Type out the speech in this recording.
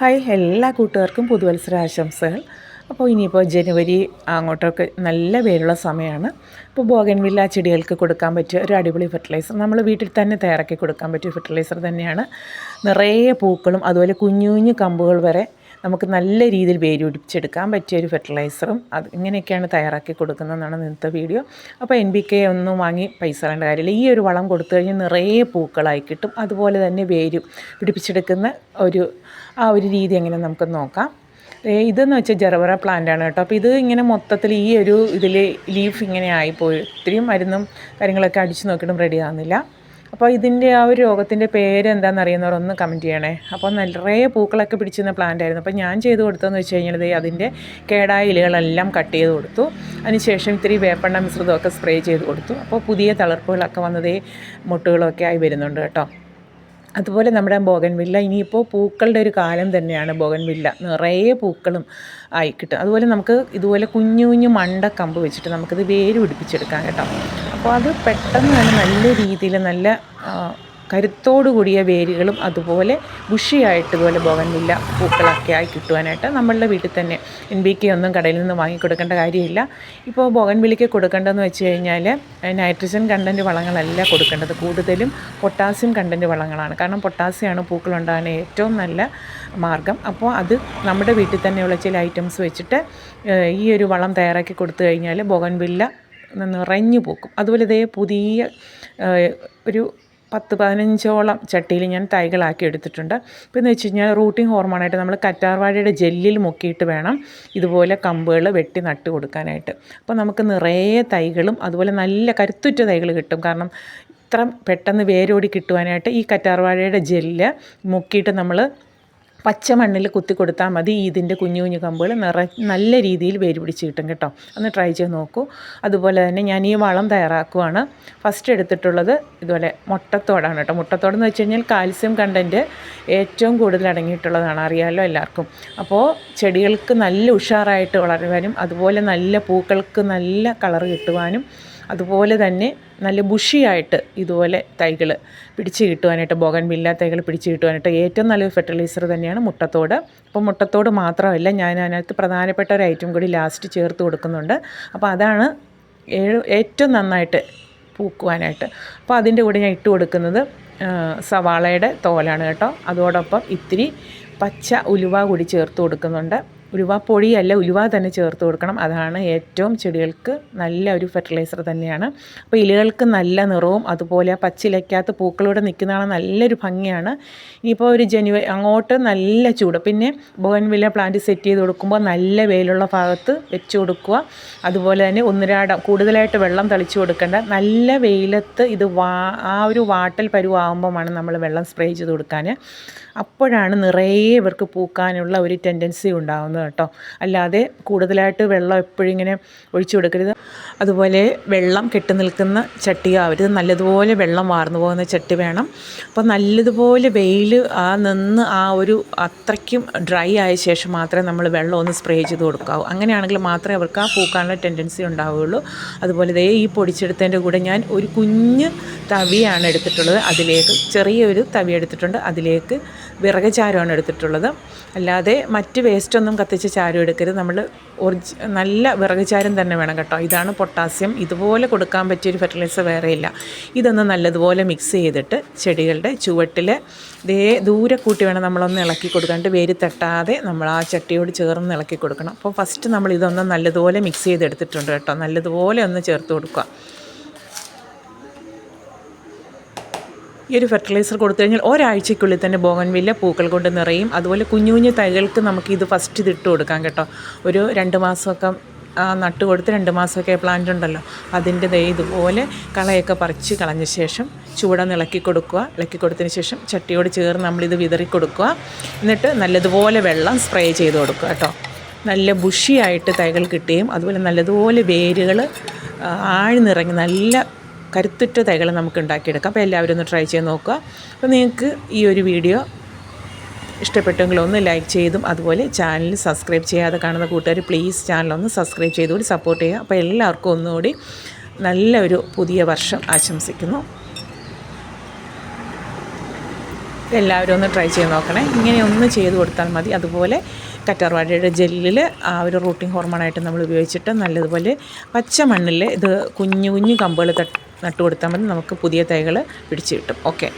Hi എല്ലാ കൂട്ടുകാർക്കും പുതുവത്സര ആശംസകൾ അപ്പോൾ ഇനിയിപ്പോൾ ജനുവരി അങ്ങോട്ടൊക്കെ നല്ല പേരുള്ള സമയമാണ്. അപ്പോൾ ബോഗൻവില്ല ചെടികൾക്ക് കൊടുക്കാൻ പറ്റിയ ഒരു അടിപൊളി ഫെർട്ടിലൈസർ. നമ്മൾ വീട്ടിൽ തന്നെ തയ്യാറാക്കി കൊടുക്കാൻ പറ്റിയ ഫെർട്ടിലൈസർ തന്നെയാണ്. നിറയെ പൂക്കളും അതുപോലെ കുഞ്ഞു കുഞ്ഞു കമ്പുകൾ വരെ നമുക്ക് നല്ല രീതിയിൽ വേര് പിടിച്ചെടുക്കാൻ പറ്റിയ ഒരു ഫെർട്ടിലൈസറും അത് ഇങ്ങനെയൊക്കെയാണ് തയ്യാറാക്കി കൊടുക്കുന്നതെന്നാണ് ഇന്നത്തെ വീഡിയോ അപ്പോൾ എൻ ബി കെ ഒന്നും വാങ്ങി പൈസ വേണ്ട കാര്യമില്ല. ഈ ഒരു വളം കൊടുത്തു കഴിഞ്ഞാൽ നിറയെ പൂക്കളായി കിട്ടും. അതുപോലെ തന്നെ വേര് പിടിപ്പിച്ചെടുക്കുന്ന ഒരു ആ ഒരു രീതി എങ്ങനെ നമുക്ക് നോക്കാം. ഇതെന്ന് വെച്ചാൽ ജെറവറ പ്ലാന്റ് ആണ് കേട്ടോ. അപ്പോൾ ഇത് ഇങ്ങനെ മൊത്തത്തിൽ ഈ ഒരു ഇതിൽ ലീഫ് ഇങ്ങനെ ആയിപ്പോയി ഒത്തിരി മരുന്നും കാര്യങ്ങളൊക്കെ അടിച്ചു നോക്കിയിട്ടും റെഡി ആകുന്നില്ല അപ്പോൾ ഇതിന്റെ ആ ഒരു രോഗത്തിന്റെ പേര് എന്താണെന്ന് അറിയുന്നവരൊന്ന് കമന്റ് ചെയ്യണേ. അപ്പോൾ നിറയെ പൂക്കളൊക്കെ പിടിച്ചിരുന്ന പ്ലാന്റ് ആയിരുന്നു. അപ്പോൾ ഞാൻ ചെയ്ത് കൊടുത്തതെന്ന് വെച്ച് കഴിഞ്ഞാൽ അതിന്റെ കേടായ ഇലകളെല്ലാം കട്ട് ചെയ്ത് കൊടുത്തു. അതിനുശേഷം ഇത്തിരി വേപ്പെണ്ണ മിശ്രിതമൊക്കെ സ്പ്രേ ചെയ്ത് കൊടുത്തു. അപ്പോൾ പുതിയ തളർപ്പുകളൊക്കെ വന്നതേ മുട്ടുകളൊക്കെ ആയി വരുന്നുണ്ട് കേട്ടോ. അതുപോലെ നമ്മുടെ ബോഗൻവില്ല ഇനിയിപ്പോൾ പൂക്കളുടെ ഒരു കാലം തന്നെയാണ് ബോഗൻവില്ല. നിറയെ പൂക്കളും ആയി കിട്ടും. അതുപോലെ നമുക്ക് ഇതുപോലെ കുഞ്ഞു കുഞ്ഞു കമ്പ് വെച്ചിട്ട് നമുക്കിത് വേര് പിടിപ്പിച്ചെടുക്കാം കേട്ടോ. അപ്പോൾ അത് പെട്ടെന്ന് തന്നെ നല്ല രീതിയിൽ നല്ല ആ, കരുത്തോടു കൂടിയ വേരുകളും അതുപോലെ ബുഷിയായിട്ട് ഇതുപോലെ ബോഗൻവില്ല പൂക്കളൊക്കെ ആയി കിട്ടുവാനായിട്ട് നമ്മളുടെ വീട്ടിൽ തന്നെ എൻ ബി കെ ഒന്നും കടയിൽ നിന്ന് വാങ്ങിക്കൊടുക്കേണ്ട കാര്യമില്ല. ഇപ്പോൾ ബോഗൻവില്ലയ്ക്ക് കൊടുക്കേണ്ടതെന്ന് വെച്ച് കഴിഞ്ഞാൽ നൈട്രജൻ കണ്ടന്റ് വളങ്ങളല്ല കൊടുക്കേണ്ടത്. കൂടുതലും പൊട്ടാസ്യം കണ്ടന്റ് വളങ്ങളാണ്. കാരണം പൊട്ടാസ്യമാണ് പൂക്കളുണ്ടാകാൻ ഏറ്റവും നല്ല മാർഗം. അപ്പോൾ അത് നമ്മുടെ വീട്ടിൽ തന്നെയുള്ള ചില ഐറ്റംസ് വെച്ചിട്ട് ഈ ഒരു വളം തയ്യാറാക്കി കൊടുത്തു കഴിഞ്ഞാൽ ബോഗൻവില്ല നിറഞ്ഞു പോക്കും. അതുപോലെ ഇതേ പുതിയ ഒരു പത്ത് പതിനഞ്ചോളം ചട്ടിയിൽ ഞാൻ തൈകളാക്കി എടുത്തിട്ടുണ്ട്. ഇപ്പോൾ എന്ന് വെച്ച് കഴിഞ്ഞാൽ റൂട്ടിംഗ് ഹോർമോണായിട്ട് നമ്മൾ കറ്റാർവാഴയുടെ ജെല്ലിൽ മുക്കിയിട്ട് വേണം ഇതുപോലെ കമ്പുകൾ വെട്ടി നട്ട് കൊടുക്കാനായിട്ട്. അപ്പോൾ നമുക്ക് നിറയെ തൈകളും അതുപോലെ നല്ല കരുത്തുറ്റ തൈകൾ കിട്ടും. കാരണം ഇത്ര പെട്ടെന്ന് വേരോടി കിട്ടുവാനായിട്ട് ഈ കറ്റാർവാഴയുടെ ജെല്ല് മുക്കിയിട്ട് നമ്മൾ പച്ച മണ്ണിൽ കുത്തി കൊടുത്താൽ മതി. ഇതിന്റെ കുഞ്ഞു കുഞ്ഞു കമ്പുകൾ നിറ നല്ല രീതിയിൽ വേര് പിടിച്ച് കിട്ടും കേട്ടോ. ഒന്ന് ട്രൈ ചെയ്ത് നോക്കൂ. അതുപോലെ തന്നെ ഞാൻ ഈ വളം തയ്യാറാക്കുവാണ്. ഫസ്റ്റ് എടുത്തിട്ടുള്ളത് ഇതുപോലെ മുട്ടത്തോടാണ് കേട്ടോ. മുട്ടത്തോടെന്ന് വെച്ച് കഴിഞ്ഞാൽ കാൽസ്യം കണ്ടന്റ് ഏറ്റവും കൂടുതൽ അടങ്ങിയിട്ടുള്ളതാണ്. അറിയാമല്ലോ എല്ലാവർക്കും. അപ്പോൾ ചെടികൾക്ക് നല്ല ഉഷാറായിട്ട് വളരുവാനും അതുപോലെ നല്ല പൂക്കൾക്ക് നല്ല കളർ കിട്ടുവാനും അതുപോലെ തന്നെ നല്ല ബുഷിയായിട്ട് ഇതുപോലെ തൈകൾ പിടിച്ച് കിട്ടുവാനായിട്ട് ബോഗൻ വില്ല തൈകൾ പിടിച്ച് കിട്ടുവാനായിട്ട് ഏറ്റവും നല്ലൊരു ഫെർട്ടിലൈസർ തന്നെയാണ് മുട്ടത്തോട്. അപ്പോൾ മുട്ടത്തോട് മാത്രമല്ല ഞാൻ അതിനകത്ത് പ്രധാനപ്പെട്ട ഒരു ഐറ്റം കൂടി ലാസ്റ്റ് ചേർത്ത് കൊടുക്കുന്നുണ്ട്. അപ്പോൾ അതാണ് ഏറ്റവും നന്നായിട്ട് പൂക്കുവാനായിട്ട്. അപ്പോൾ അതിന്റെ കൂടെ ഞാൻ ഇട്ട് കൊടുക്കുന്നത് സവാളയുടെ തോലാണ് കേട്ടോ. അതോടൊപ്പം ഇത്തിരി പച്ച ഉലുവ കൂടി ചേർത്ത് കൊടുക്കുന്നുണ്ട്. ഉലുവ പൊടിയല്ല ഉലുവ തന്നെ ചേർത്ത് കൊടുക്കണം. അതാണ് ഏറ്റവും ചെടികൾക്ക് നല്ല ഒരു ഫെർട്ടിലൈസർ തന്നെയാണ്. അപ്പോൾ ഇലകൾക്ക് നല്ല നിറവും അതുപോലെ ആ പച്ചിലയ്ക്കകത്ത് പൂക്കളോടെ നിൽക്കുന്നതാണ് നല്ലൊരു ഭംഗിയാണ്. ഇനിയിപ്പോൾ ഒരു ജനുവരി അങ്ങോട്ട് നല്ല ചൂട്. പിന്നെ ബോഗൻവില്ല പ്ലാന്റ് സെറ്റ് ചെയ്ത് കൊടുക്കുമ്പോൾ നല്ല വെയിലുള്ള ഭാഗത്ത് വെച്ച് കൊടുക്കുക. അതുപോലെ തന്നെ ഒന്നിരാടം കൂടുതലായിട്ട് വെള്ളം തളിച്ചു കൊടുക്കേണ്ട. നല്ല വെയിലത്ത് ഇത് വാ ആ ഒരു വാട്ടൽ പരുവാകുമ്പോഴാണ് നമ്മൾ വെള്ളം സ്പ്രേ ചെയ്ത് കൊടുക്കാൻ അപ്പോഴാണ് നിറയെ ഇവർക്ക് പൂക്കാനുള്ള ഒരു ടെൻഡൻസി ഉണ്ടാകുന്നത് കേട്ടോ. അല്ലാതെ കൂടുതലായിട്ട് വെള്ളം എപ്പോഴും ഇങ്ങനെ ഒഴിച്ചു കൊടുക്കരുത്. അതുപോലെ വെള്ളം കെട്ടി നിൽക്കുന്ന ചട്ടി ആവരുത്. നല്ലതുപോലെ വെള്ളം വാർന്നു പോകുന്ന ചട്ടി വേണം. അപ്പോൾ നല്ലതുപോലെ വെയിൽ ആ നിന്ന് ആ ഒരു അത്രയ്ക്കും ഡ്രൈ ആയ ശേഷം മാത്രമേ നമ്മൾ വെള്ളം ഒന്ന് സ്പ്രേ ചെയ്ത് കൊടുക്കാവൂ. അങ്ങനെയാണെങ്കിൽ മാത്രമേ അവർക്ക് ആ പൂക്കാനുള്ള ടെൻഡൻസി ഉണ്ടാവുകയുള്ളൂ. അതുപോലെ ദേ ഈ പൊടിച്ചെടുത്തതിന്റെ കൂടെ ഞാൻ ഒരു കുഞ്ഞ് തവിയാണ് എടുത്തിട്ടുള്ളത്. അതിലേക്ക് ചെറിയൊരു തവി എടുത്തിട്ടുണ്ട്. അതിലേക്ക് വിറക് ചാരമാണ് എടുത്തിട്ടുള്ളത്. അല്ലാതെ മറ്റ് വേസ്റ്റൊന്നും കത്തിച്ച് ചാരം എടുക്കരുത്. നമ്മൾ ഒറിജി നല്ല വിറക് ചാരം തന്നെ വേണം കേട്ടോ. ഇതാണ് പൊട്ടാസ്യം ഇതുപോലെ കൊടുക്കാൻ പറ്റിയൊരു ഫെർട്ടിലൈസർ വേറെ ഇല്ല. ഇതൊന്ന് നല്ലതുപോലെ മിക്സ് ചെയ്തിട്ട് ചെടികളുടെ ചുവട്ടിൽ ദേ ദൂരെ കൂട്ടി വേണം നമ്മളൊന്ന് ഇളക്കി കൊടുക്കാണ്ട് വേര് തട്ടാതെ നമ്മൾ ആ ചട്ടിയോട് ചേർന്ന് ഇളക്കി കൊടുക്കണം. അപ്പോൾ ഫസ്റ്റ് നമ്മൾ ഇതൊന്ന് നല്ലതുപോലെ മിക്സ് ചെയ്തെടുത്തിട്ടുണ്ട് കേട്ടോ. നല്ലതുപോലെ ഒന്ന് ചേർത്ത് കൊടുക്കുക. ഈ ഒരു ഫെർട്ടിലൈസർ കൊടുത്തു കഴിഞ്ഞാൽ ഒരാഴ്ചയ്ക്കുള്ളിൽ തന്നെ ബോഗൻവില്ല പൂക്കൾ കൊണ്ട് നിറയും. അതുപോലെ കുഞ്ഞു കുഞ്ഞു തൈകൾക്ക് നമുക്ക് ഇത് ഫസ്റ്റ് ഇത് ഇട്ട് കൊടുക്കാം കേട്ടോ. ഒരു രണ്ട് മാസമൊക്കെ നട്ട് കൊടുത്ത് രണ്ട് മാസമൊക്കെ പ്ലാന്റ് ഉണ്ടല്ലോ. അതിന്റെ ദേ ഇതുപോലെ കളയൊക്കെ പറിച്ച് കളഞ്ഞ ശേഷം ചൂട ഇളക്കി കൊടുക്കുക. ഇളക്കി കൊടുത്തതിന് ശേഷം ചട്ടിയോട് ചേർന്ന് നമ്മളിത് വിതറി കൊടുക്കുക. എന്നിട്ട് നല്ലതുപോലെ വെള്ളം സ്പ്രേ ചെയ്ത് കൊടുക്കുക കേട്ടോ. നല്ല ബുഷിയായിട്ട് തൈകൾ കിട്ടുകയും അതുപോലെ നല്ലതുപോലെ വേരുകൾ ആഴ്ന്നിറങ്ങി നല്ല കരുത്തുറ്റ തൈകൾ നമുക്ക് ഉണ്ടാക്കിയെടുക്കാം. അപ്പോൾ എല്ലാവരും ഒന്ന് ട്രൈ ചെയ്ത് നോക്കുക. അപ്പോൾ നിങ്ങൾക്ക് ഈ ഒരു വീഡിയോ ഇഷ്ടപ്പെട്ടെങ്കിൽ ഒന്ന് ലൈക്ക് ചെയ്തും അതുപോലെ ചാനൽ സബ്സ്ക്രൈബ് ചെയ്യാതെ കാണുന്ന കൂട്ടുകാർ പ്ലീസ് ഒന്ന് സബ്സ്ക്രൈബ് ചെയ്തുകൂടി സപ്പോർട്ട് ചെയ്യുക. അപ്പോൾ എല്ലാവർക്കും ഒന്നുകൂടി നല്ലൊരു പുതിയ വർഷം ആശംസിക്കുന്നു. എല്ലാവരും ഒന്ന് ട്രൈ ചെയ്ത് നോക്കണേ. ഇങ്ങനെ ഒന്ന് ചെയ്ത് കൊടുത്താൽ മതി. അതുപോലെ കറ്റാർവാഴയുടെ ജെല്ലിൽ ആ ഒരു റൂട്ടിംഗ് ഹോർമോണായിട്ട് നമ്മൾ ഉപയോഗിച്ചിട്ട് നല്ലതുപോലെ പച്ച മണ്ണിൽ ഇത് കുഞ്ഞു കുഞ്ഞു കമ്പുകൾ തട്ട് നട്ട് കൊടുത്താൽ മതി. നമുക്ക് പുതിയ തൈകൾ പിടിച്ച് കിട്ടും. ഓക്കെ.